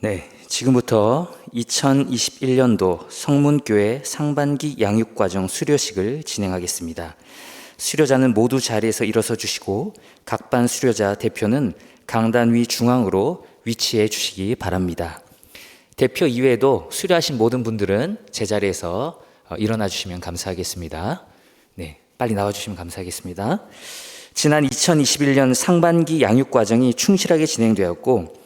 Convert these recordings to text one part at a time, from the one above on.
네, 지금부터 2021년도 성문교회 상반기 양육과정 수료식을 진행하겠습니다. 수료자는 모두 자리에서 일어서 주시고 각 반 수료자 대표는 강단 위 중앙으로 위치해 주시기 바랍니다. 대표 이외에도 수료하신 모든 분들은 제자리에서 어, 일어나 주시면 감사하겠습니다. 네, 빨리 나와 주시면 감사하겠습니다. 지난 2021년 상반기 양육 과정이 충실하게 진행되었고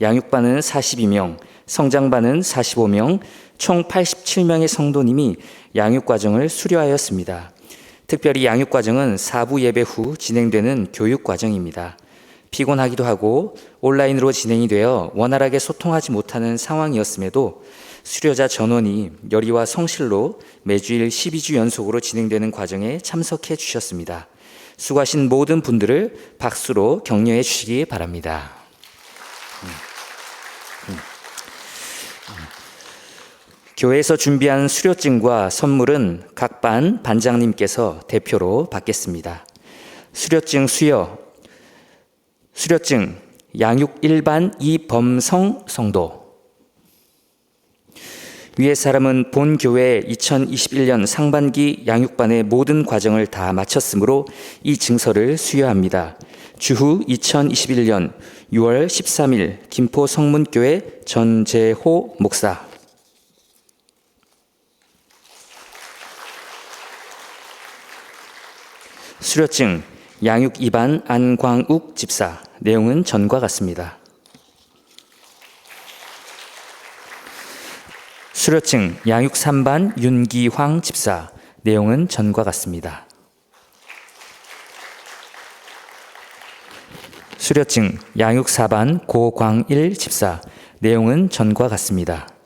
양육반은 42명, 성장반은 45명, 총 87명의 성도님이 양육 과정을 수료하였습니다. 특별히 양육 과정은 4부 예배 후 진행되는 교육 과정입니다. 피곤하기도 하고 온라인으로 진행이 되어 원활하게 소통하지 못하는 상황이었음에도 수료자 전원이 열의와 성실로 매주일 12주 연속으로 진행되는 과정에 참석해 주셨습니다. 수고하신 모든 분들을 박수로 격려해 주시기 바랍니다. 교회에서 준비한 수료증과 선물은 각 반 반장님께서 대표로 받겠습니다. 수료증 수여, 수료증 양육 일반 이범성 성도. 위의 사람은 본 교회 2021년 상반기 양육반의 모든 과정을 다 마쳤으므로 이 증서를 수여합니다. 주후 2021년 6월 13일 김포 성문교회 전재호 목사. 수료증 양육 2반 안광욱 집사 내용은 전과 같습니다. 수료증 양육 3반 윤기황 집사 내용은 전과 같습니다. 수료증 양육 4반 고광일 집사 내용은 전과 같습니다.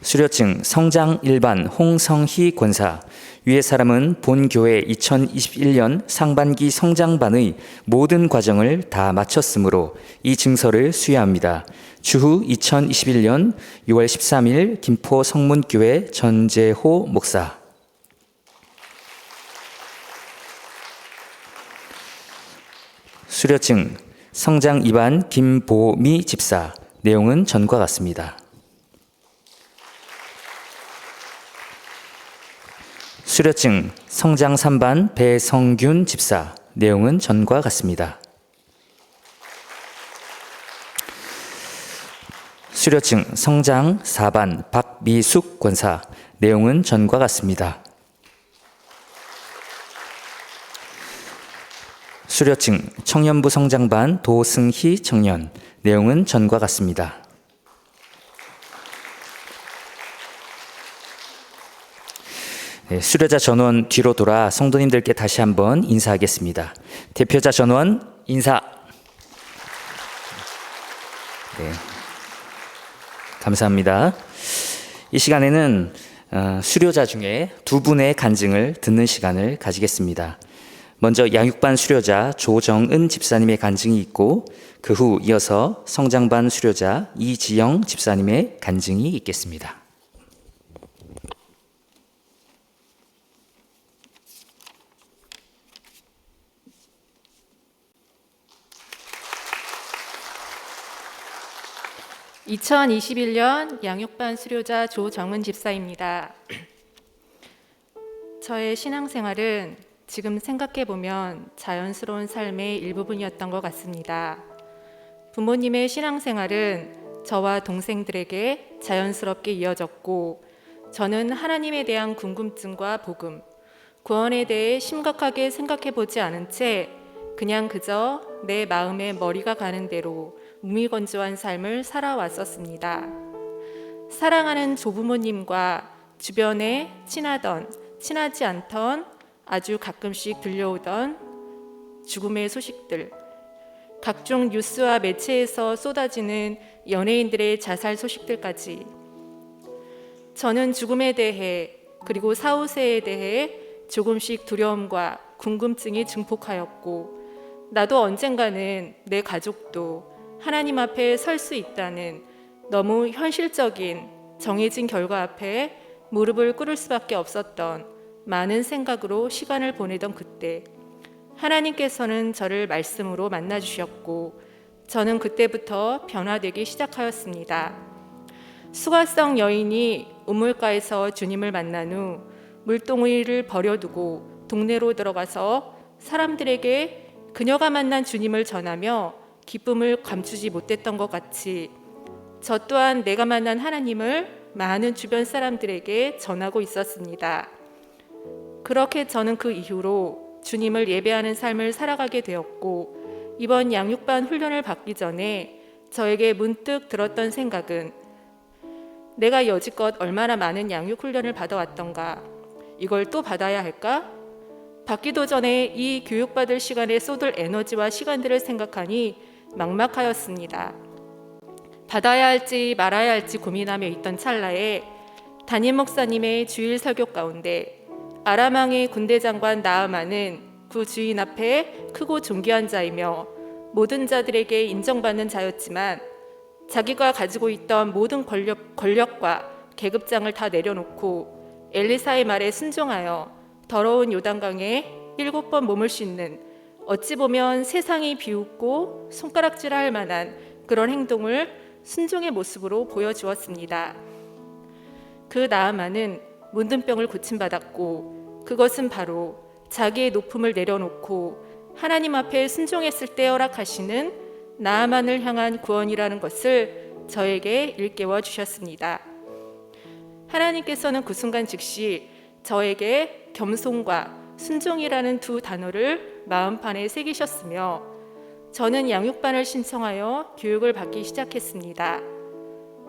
수료증 성장 일반 홍성희 권사 위의 사람은 본 교회 2021년 상반기 성장반의 모든 과정을 다 마쳤으므로 이 증서를 수여합니다. 주후 2021년 6월 13일 김포 성문교회 전재호 목사 수료증 성장 2반 김보미 집사 내용은 전과 같습니다. 수료증 성장 3반 배성균 집사 내용은 전과 같습니다. 수료증 성장 4반 박미숙 권사 내용은 전과 같습니다. 수료증 청년부 성장반 도승희 청년 내용은 전과 같습니다. 수료자 전원 뒤로 돌아 성도님들께 다시 한번 인사하겠습니다. 대표자 전원 인사. 네, 감사합니다. 이 시간에는 어, 수료자 중에 두 분의 간증을 듣는 시간을 가지겠습니다. 먼저 양육반 수료자 조정은 집사님의 간증이 있고 그 후 이어서 성장반 수료자 이지영 집사님의 간증이 있겠습니다. (2021년) 양육반 수료자 조정은 집사입니다. 저의 신앙생활은 지금 생각해 보면 자연스러운 삶의 일부분이었던 것 같습니다. 부모님의 신앙생활은 저와 동생들에게 자연스럽게 이어졌고, 저는 하나님에 대한 궁금증과 복음, 구원에 대해 심각하게 생각해 보지 않은 채 그냥 그저 내 마음의 머리가 가는 대로 무미건조한 삶을 살아왔었습니다. 사랑하는 조부모님과 주변에 친하던, 친하지 않던 아주 가끔씩 들려오던 죽음의 소식들, 각종 뉴스와 매체에서 쏟아지는 연예인들의 자살 소식들까지 저는 죽음에 대해 그리고 사후세에 대해 조금씩 두려움과 궁금증이 증폭하였고 나도 언젠가는 내 가족도 하나님 앞에 설 수 있다는 너무 현실적인 정해진 결과 앞에 무릎을 꿇을 수밖에 없었던 많은 생각으로 시간을 보내던 그때 하나님께서는 저를 말씀으로 만나 주셨고 저는 그때부터 변화되기 시작하였습니다. 수가성 여인이 우물가에서 주님을 만난 후 물동이를 버려두고 동네로 들어가서 사람들에게 그녀가 만난 주님을 전하며 기쁨을 감추지 못했던 것 같이 저 또한 내가 만난 하나님을 많은 주변 사람들에게 전하고 있었습니다. 그렇게 저는 그 이후로 주님을 예배하는 삶을 살아가게 되었고 이번 양육반 훈련을 받기 전에 저에게 문득 들었던 생각은 내가 여지껏 얼마나 많은 양육 훈련을 받아왔던가 이걸 또 받아야 할까? 받기도 전에 이 교육받을 시간에 쏟을 에너지와 시간들을 생각하니 막막하였습니다. 받아야 할지 말아야 할지 고민하며 있던 찰나에 담임 목사님의 주일 설교 가운데 아람왕의 군대 장관 나아만은 그 주인 앞에 크고 존귀한 자이며 모든 자들에게 인정받는 자였지만 자기가 가지고 있던 모든 권력, 권력과 계급장을 다 내려놓고 엘리사의 말에 순종하여 더러운 요단강에 일곱 번 몸을 씻는 어찌 보면 세상이 비웃고 손가락질할 만한 그런 행동을 순종의 모습으로 보여주었습니다. 그 나아만은 문둥병을 고침받았고 그것은 바로 자기의 높음을 내려놓고 하나님 앞에 순종했을 때 허락하시는 나아만을 향한 구원이라는 것을 저에게 일깨워 주셨습니다. 하나님께서는 그 순간 즉시 저에게 겸손과 순종이라는 두 단어를 마음판에 새기셨으며 저는 양육반을 신청하여 교육을 받기 시작했습니다.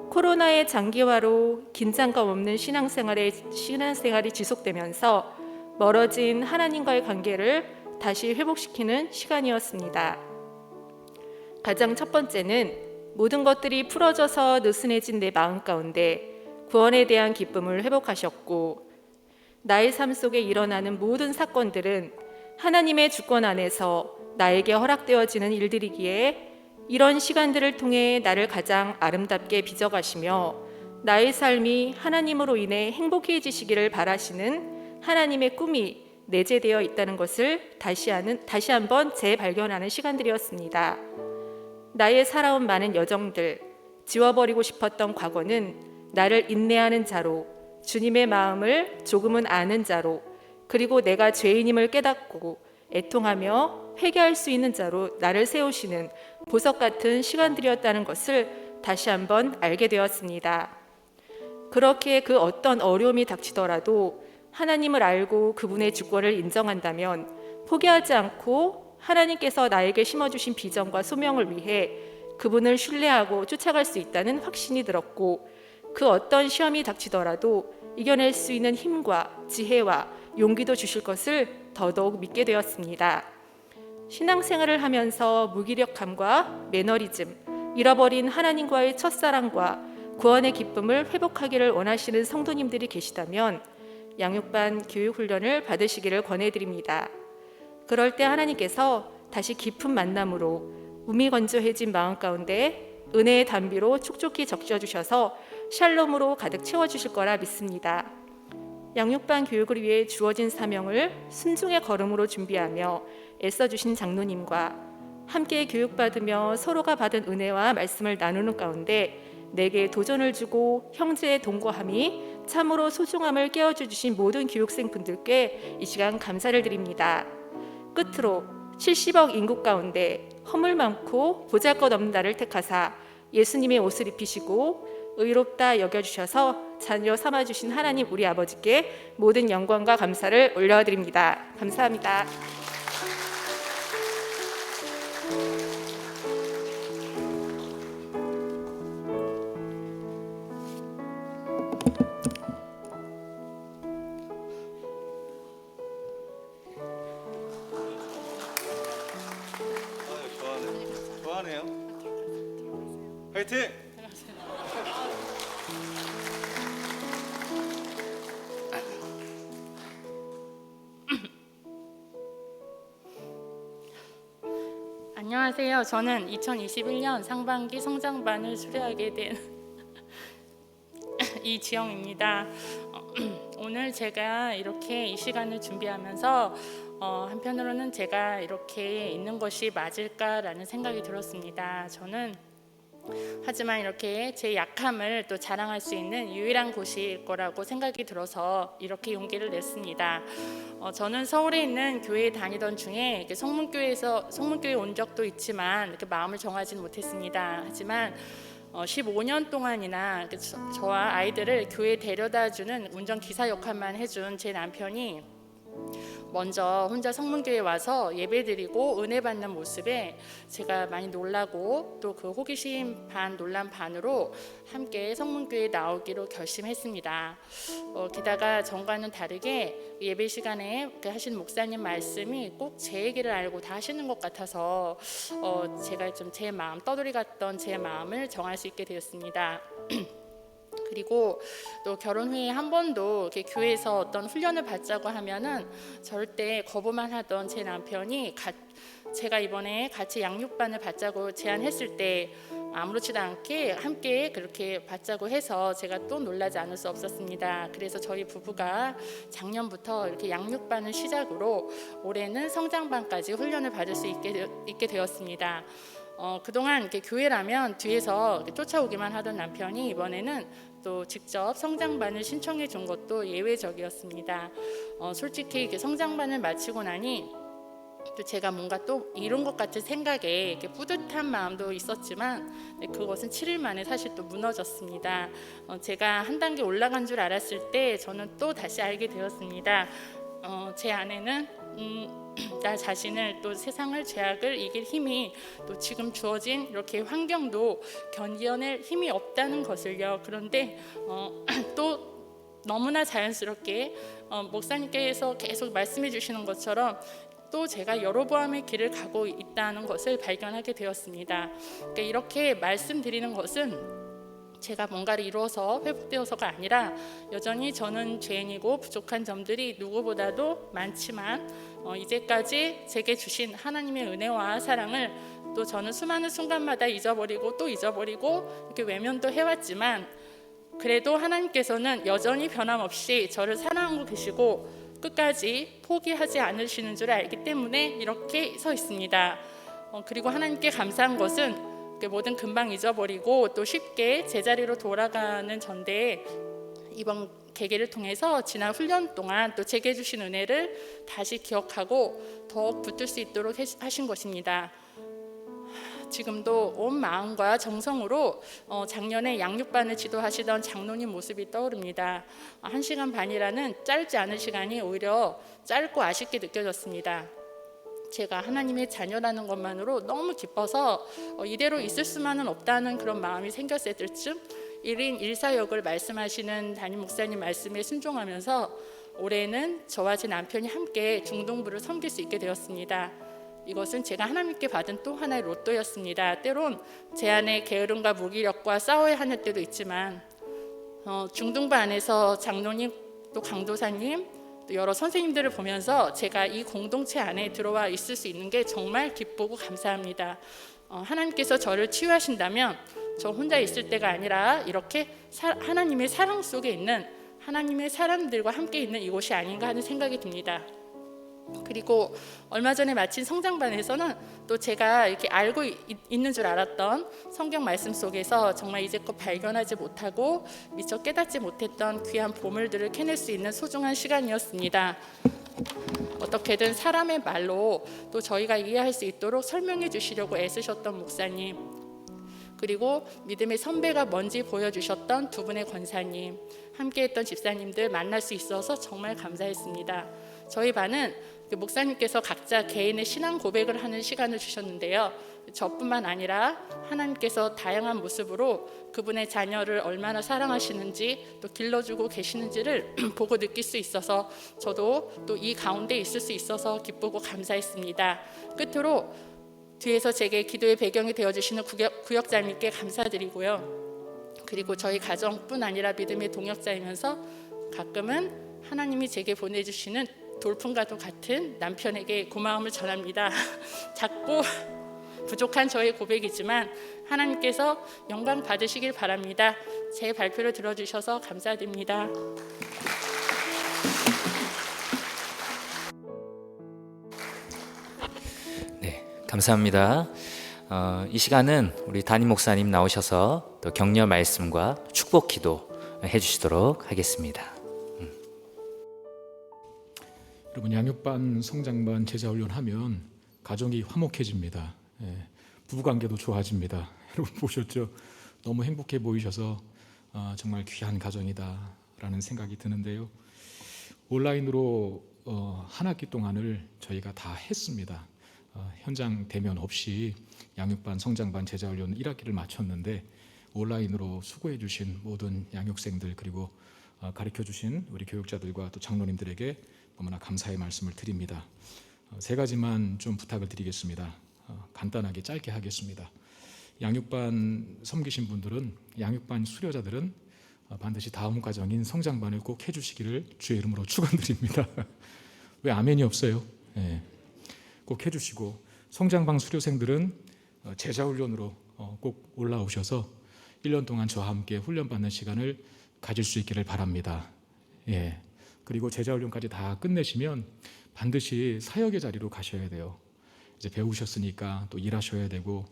코로나의 장기화로 긴장감 없는 신앙생활의 신앙생활이 지속되면서 멀어진 하나님과의 관계를 다시 회복시키는 시간이었습니다. 가장 첫 번째는 모든 것들이 풀어져서 느슨해진 내 마음 가운데 구원에 대한 기쁨을 회복하셨고 나의 삶 속에 일어나는 모든 사건들은 하나님의 주권 안에서 나에게 허락되어지는 일들이기에 이런 시간들을 통해 나를 가장 아름답게 빚어가시며 나의 삶이 하나님으로 인해 행복해지시기를 바라시는 하나님의 꿈이 내재되어 있다는 것을 다시 하는 다시 한번 재발견하는 시간들이었습니다. 나의 살아온 많은 여정들, 지워버리고 싶었던 과거는 나를 인내하는 자로 주님의 마음을 조금은 아는 자로 그리고 내가 죄인임을 깨닫고 애통하며 회개할 수 있는 자로 나를 세우시는 보석 같은 시간들이었다는 것을 다시 한번 알게 되었습니다. 그렇게 그 어떤 어려움이 닥치더라도 하나님을 알고 그분의 주권을 인정한다면 포기하지 않고 하나님께서 나에게 심어주신 비전과 소명을 위해 그분을 신뢰하고 쫓아갈 수 있다는 확신이 들었고 그 어떤 시험이 닥치더라도 이겨낼 수 있는 힘과 지혜와 용기도 주실 것을 더더욱 믿게 되었습니다. 신앙생활을 하면서 무기력함과 매너리즘, 잃어버린 하나님과의 첫사랑과 구원의 기쁨을 회복하기를 원하시는 성도님들이 계시다면 양육반 교육 훈련을 받으시기를 권해드립니다. 그럴 때 하나님께서 다시 깊은 만남으로 몸이 건조해진 마음 가운데 은혜의 단비로 촉촉히 적셔주셔서 샬롬으로 가득 채워주실 거라 믿습니다. 양육반 교육을 위해 주어진 사명을 순종의 걸음으로 준비하며 애써주신 장로님과 함께 교육받으며 서로가 받은 은혜와 말씀을 나누는 가운데 내게 도전을 주고 형제의 동거함이 참으로 소중함을 깨워주신 모든 교육생 분들께 이 시간 감사를 드립니다. 끝으로 70억 인구 가운데 허물 많고 보잘것 없는 나를 택하사 예수님의 옷을 입히시고 의롭다 여겨주셔서 자녀 삼아주신 하나님 우리 아버지께 모든 영광과 감사를 올려드립니다. 감사합니다. 저는 2021년 상반기 성장반을 수료하게 된 이지영입니다. 어, 오늘 제가 이렇게 이 시간을 준비하면서 어, 한편으로는 제가 이렇게 있는 것이 맞을까라는 생각이 들었습니다. 저는 하지만 이렇게 제 약함을 또 자랑할 수 있는 유일한 곳일 거라고 생각이 들어서 이렇게 용기를 냈습니다. 어, 저는 서울에 있는 교회에 다니던 중에 성문교회에서 성문교회 온 적도 있지만 이렇게 마음을 정하지는 못했습니다. 하지만 어, 15년 동안이나 저, 저와 아이들을 교회에 데려다 주는 운전 기사 역할만 해준 제 남편이 먼저 혼자 성문교회 와서 예배드리고 은혜 받는 모습에 제가 많이 놀라고 또 그 호기심 반 논란 반으로 함께 성문교회에 나오기로 결심했습니다. 어, 게다가 전과는 다르게 예배 시간에 그 하신 목사님 말씀이 꼭 제 얘기를 알고 다 하시는 것 같아서 어, 제가 좀 제 마음 떠돌이 갔던 제 마음을 정할 수 있게 되었습니다. 그리고 또 결혼 후에 한 번도 이렇게 교회에서 어떤 훈련을 받자고 하면은 절대 거부만 하던 제 남편이 가, 제가 이번에 같이 양육반을 받자고 제안했을 때 아무렇지도 않게 함께 그렇게 받자고 해서 제가 또 놀라지 않을 수 없었습니다. 그래서 저희 부부가 작년부터 이렇게 양육반을 시작으로 올해는 성장반까지 훈련을 받을 수 있게, 되- 있게 되었습니다. 어, 그동안 이렇게 교회라면 뒤에서 쫓아오기만 하던 남편이 이번에는 또 직접 성장반을 신청해 준 것도 예외적이었습니다. 어, 솔직히 이렇게 성장반을 마치고 나니 또 제가 뭔가 또 이룬 것 같은 생각에 이렇게 뿌듯한 마음도 있었지만 네, 그것은 7일 만에 사실 또 무너졌습니다. 어, 제가 한 단계 올라간 줄 알았을 때 저는 또 다시 알게 되었습니다. 어, 제 안에는 음, 나 자신을 또 세상을 죄악을 이길 힘이 또 지금 주어진 이렇게 환경도 견뎌낼 힘이 없다는 것을요. 그런데 어, 또 너무나 자연스럽게 어, 목사님께서 계속 말씀해 주시는 것처럼 또 제가 여로보암의 길을 가고 있다는 것을 발견하게 되었습니다. 그러니까 이렇게 말씀드리는 것은 제가 뭔가를 이루어서 회복되어서가 아니라 여전히 저는 죄인이고 부족한 점들이 누구보다도 많지만 어, 이제까지 제게 주신 하나님의 은혜와 사랑을 또 저는 수많은 순간마다 잊어버리고 또 잊어버리고 이렇게 외면도 해왔지만 그래도 하나님께서는 여전히 변함없이 저를 사랑하고 계시고 끝까지 포기하지 않으시는 줄 알기 때문에 이렇게 서 있습니다. 어, 그리고 하나님께 감사한 것은 그 뭐든 금방 잊어버리고 또 쉽게 제자리로 돌아가는 전데 이번 계기를 통해서 지난 훈련 동안 또 제게 주신 은혜를 다시 기억하고 더욱 붙들 수 있도록 해- 하신 것입니다. 지금도 온 마음과 정성으로 어, 작년에 양육반을 지도하시던 장로님 모습이 떠오릅니다. 한 시간 반이라는 짧지 않은 시간이 오히려 짧고 아쉽게 느껴졌습니다. 제가 하나님의 자녀라는 것만으로 너무 기뻐서 어, 이대로 있을 수만은 없다는 그런 마음이 생겼을 때쯤 1인 1사역을 말씀하시는 담임 목사님 말씀에 순종하면서 올해는 저와 제 남편이 함께 중동부를 섬길 수 있게 되었습니다. 이것은 제가 하나님께 받은 또 하나의 로또였습니다. 때론 제 안에 게으름과 무기력과 싸워야 하는 때도 있지만 어, 중등부 안에서 장로님 또 강도사님 또 여러 선생님들을 보면서 제가 이 공동체 안에 들어와 있을 수 있는 게 정말 기쁘고 감사합니다. 어, 하나님께서 저를 치유하신다면 저 혼자 있을 때가 아니라 이렇게 사- 하나님의 사랑 속에 있는 하나님의 사람들과 함께 있는 이곳이 아닌가 하는 생각이 듭니다. 그리고 얼마 전에 마친 성장반에서는 또 제가 이렇게 알고 있- 있는 줄 알았던 성경 말씀 속에서 정말 이제껏 발견하지 못하고 미처 깨닫지 못했던 귀한 보물들을 캐낼 수 있는 소중한 시간이었습니다. 어떻게든 사람의 말로 또 저희가 이해할 수 있도록 설명해 주시려고 애쓰셨던 목사님 그리고 믿음의 선배가 뭔지 보여주셨던 두 분의 권사님 함께했던 집사님들 만날 수 있어서 정말 감사했습니다. 저희 반은 그 목사님께서 각자 개인의 신앙 고백을 하는 시간을 주셨는데요. 저뿐만 아니라 하나님께서 다양한 모습으로 그분의 자녀를 얼마나 사랑하시는지 또 길러주고 계시는지를 보고 느낄 수 있어서 저도 또 이 가운데 있을 수 있어서 기쁘고 감사했습니다. 끝으로 뒤에서 제게 기도의 배경이 되어 주시는 구역, 구역자님께 감사드리고요. 그리고 저희 가정뿐 아니라 믿음의 동역자이면서 가끔은 하나님이 제게 보내주시는 돌풍과도 같은 남편에게 고마움을 전합니다. 작고 부족한 저의 고백이지만 하나님께서 영광 받으시길 바랍니다. 제 발표를 들어주셔서 감사드립니다. 감사합니다. 어, 이 시간은 우리 담임 목사님 나오셔서 또 격려 말씀과 축복 기도 해주시도록 하겠습니다. 여러분 양육반, 성장반, 제자훈련 하면 가정이 화목해집니다. 예, 부부관계도 좋아집니다. 여러분 보셨죠? 너무 행복해 보이셔서 아, 정말 귀한 가정이다라는 생각이 드는데요. 온라인으로 어, 한 학기 동안을 저희가 다 했습니다. 어, 현장 대면 없이 양육반, 성장반, 제자훈련 1학기를 마쳤는데 온라인으로 수고해 주신 모든 양육생들 그리고 어, 가르쳐 주신 우리 교육자들과 또 장로님들에게 너무나 감사의 말씀을 드립니다. 어, 세 가지만 좀 부탁을 드리겠습니다. 어, 간단하게 짧게 하겠습니다. 양육반 섬기신 분들은 양육반 수료자들은 어, 반드시 다음 과정인 성장반을 꼭 해주시기를 주의 이름으로 축원드립니다. 왜 아멘이 없어요? 예. 꼭 해주시고 성장반 수료생들은 어, 제자 훈련으로 어, 꼭 올라오셔서 1년 동안 저와 함께 훈련받는 시간을 가질 수 있기를 바랍니다. 예. 그리고 제자 훈련까지 다 끝내시면 반드시 사역의 자리로 가셔야 돼요. 이제 배우셨으니까 또 일하셔야 되고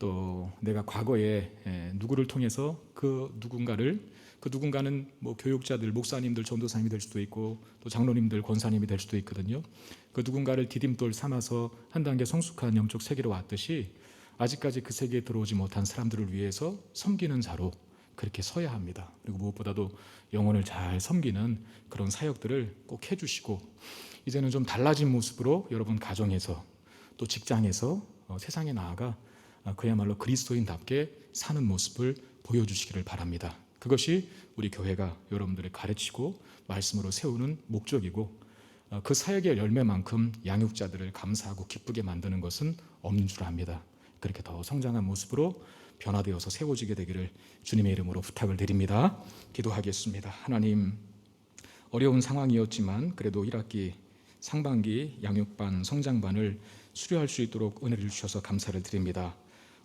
또 내가 과거에 예, 누구를 통해서 그 누군가를 그 누군가는 뭐 교육자들, 목사님들, 전도사님이 될 수도 있고 또 장로님들, 권사님이 될 수도 있거든요. 그 누군가를 디딤돌 삼아서 한 단계 성숙한 영적 세계로 왔듯이 아직까지 그 세계에 들어오지 못한 사람들을 위해서 섬기는 자로 그렇게 서야 합니다. 그리고 무엇보다도 영혼을 잘 섬기는 그런 사역들을 꼭 해주시고 이제는 좀 달라진 모습으로 여러분 가정에서 또 직장에서 어, 세상에 나아가 아, 그야말로 그리스도인답게 사는 모습을 보여주시기를 바랍니다. 그것이 우리 교회가 여러분들을 가르치고 말씀으로 세우는 목적이고 어, 그 사역의 열매만큼 양육자들을 감사하고 기쁘게 만드는 것은 없는 줄 압니다. 그렇게 더 성장한 모습으로 변화되어서 세워지게 되기를 주님의 이름으로 부탁을 드립니다. 기도하겠습니다. 하나님 어려운 상황이었지만 그래도 1학기 상반기 양육반 성장반을 수료할 수 있도록 은혜를 주셔서 감사를 드립니다.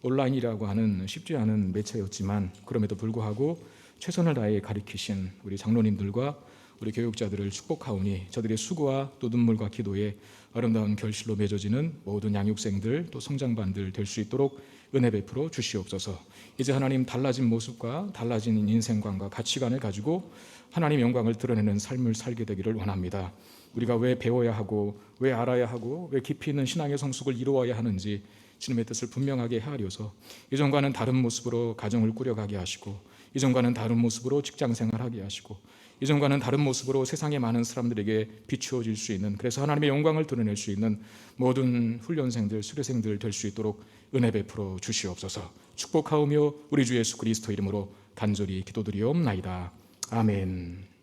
온라인이라고 하는 쉽지 않은 매체였지만 그럼에도 불구하고 최선을 다해 가르치신 우리 장로님들과 우리 교육자들을 축복하오니 저들의 수고와 또 눈물과 기도에 아름다운 결실로 맺어지는 모든 양육생들 또 성장반들 될 수 있도록 은혜 베풀어 주시옵소서. 이제 하나님 달라진 모습과 달라진 인생관과 가치관을 가지고 하나님 영광을 드러내는 삶을 살게 되기를 원합니다. 우리가 왜 배워야 하고 왜 알아야 하고 왜 깊이 있는 신앙의 성숙을 이루어야 하는지 주님의 뜻을 분명하게 헤아려서 이전과는 다른 모습으로 가정을 꾸려가게 하시고 이전과는 다른 모습으로 직장 생활하게 하시고 이전과는 다른 모습으로 세상의 많은 사람들에게 비추어질 수 있는 그래서 하나님의 영광을 드러낼 수 있는 모든 훈련생들 수료생들 될 수 있도록 은혜 베풀어 주시옵소서 축복하오며 우리 주 예수 그리스도 이름으로 간절히 기도드리옵나이다 아멘.